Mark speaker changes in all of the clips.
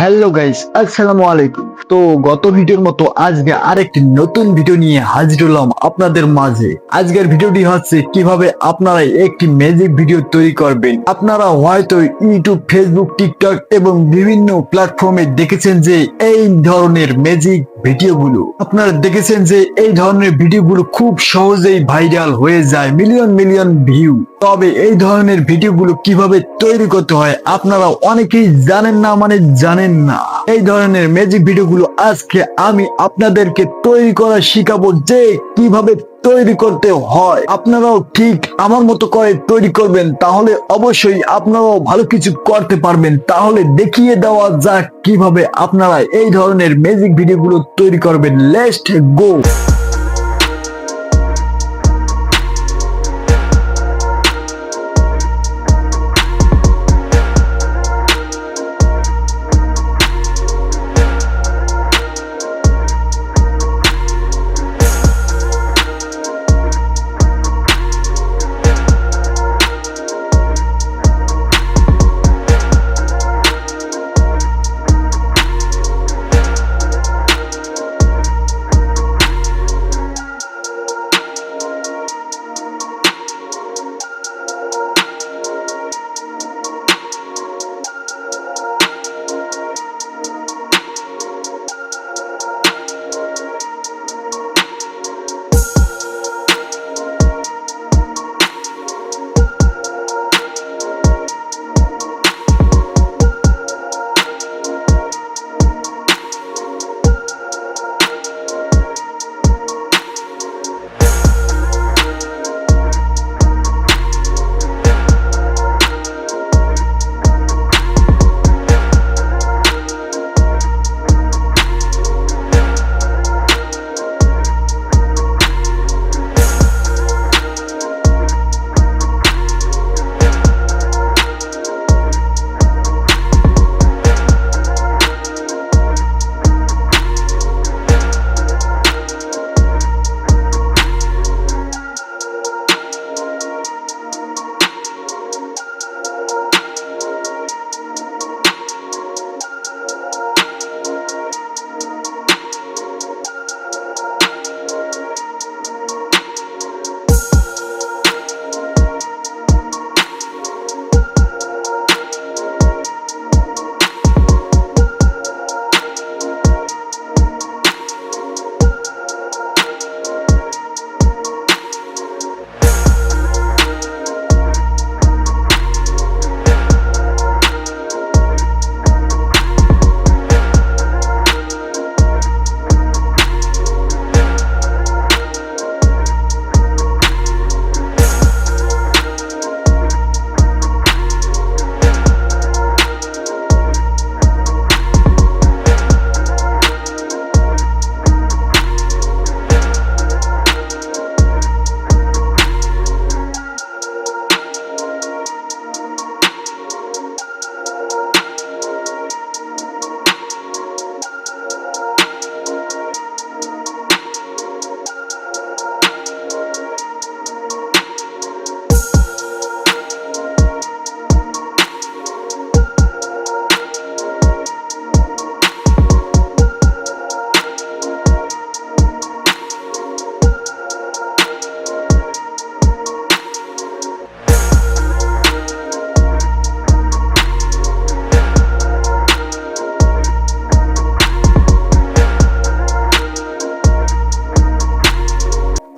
Speaker 1: Hello guys আসসালামু আলাইকুম। তো গত ভিডিওর মতো আজকে আরেকটি নতুন ভিডিও নিয়ে হাজির হলাম আপনাদের মাঝে। আজকের ভিডিওটি হচ্ছে কীভাবে আপনারা একটি ম্যাজিক ভিডিও তৈরি করবেন। আপনারা হয়তো ইউটিউব ফেসবুক টিকটক এবং বিভিন্ন প্ল্যাটফর্মে দেখেছেন যে এই ধরনের ম্যাজিক ভিডিওগুলো। আপনারা দেখেছেন যে এই ধরনের ভিডিওগুলো খুব সহজেই ভাইরাল হয়ে যায় মিলিয়ন মিলিয়ন ভিউ তবে এই ধরনের ভিডিওগুলো কীভাবে তৈরি করতে হয়, আপনারা অনেকেই জানেন না মানে জানেন না। এই ধরনের ম্যাজিক ভিডিওগুলো আজকে আমি আপনাদেরকে তৈরি করা শিখাবো যে কীভাবে তৈরি করতে হয়। আপনারাও ঠিক আমার মতো করে তৈরি করবেন, তাহলে অবশ্যই আপনারাও ভালো কিছু করতে পারবেন। তাহলে দেখিয়ে দেওয়া যাক কীভাবে আপনারা এই ধরনের ম্যাজিক ভিডিওগুলো তৈরি করবেন। লেস্ট গো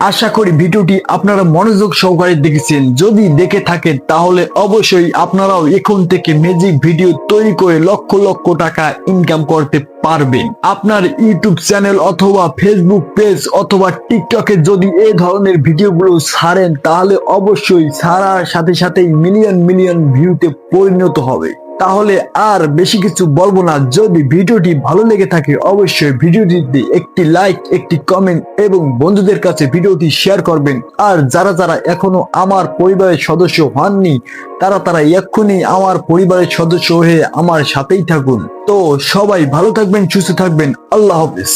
Speaker 1: আশা করি ভিডিওটি আপনারা মনোযোগ সহকারে দেখেছেন। যদি দেখে থাকেন, তাহলে অবশ্যই আপনারাও এখন থেকে ম্যাজিক ভিডিও তৈরি করে লক্ষ লক্ষ টাকা ইনকাম করতে পারবেন। আপনার ইউটিউব চ্যানেল অথবা ফেসবুক পেজ অথবা টিকটকে যদি এই ধরনের ভিডিওগুলো ছাড়েন, তাহলে অবশ্যই ছাড়ার সাথে সাথেই মিলিয়ন মিলিয়ন ভিউতে পরিণত হবে। তাহলে আর বেশি কিছু বলব না। যদি ভিডিওটি ভালো লেগে থাকে, অবশ্যই ভিডিওটিতে একটি লাইক একটি কমেন্ট এবং বন্ধুদের কাছে ভিডিওটি শেয়ার করবেন। আর যারা যারা এখনও আমার পরিবারের সদস্য হননি, তারা তারা এক্ষুনি আমার পরিবারের সদস্য হয়ে আমার সাথেই থাকুন। তো সবাই ভালো থাকবেন, সুস্থ থাকবেন। আল্লাহ হাফিজ।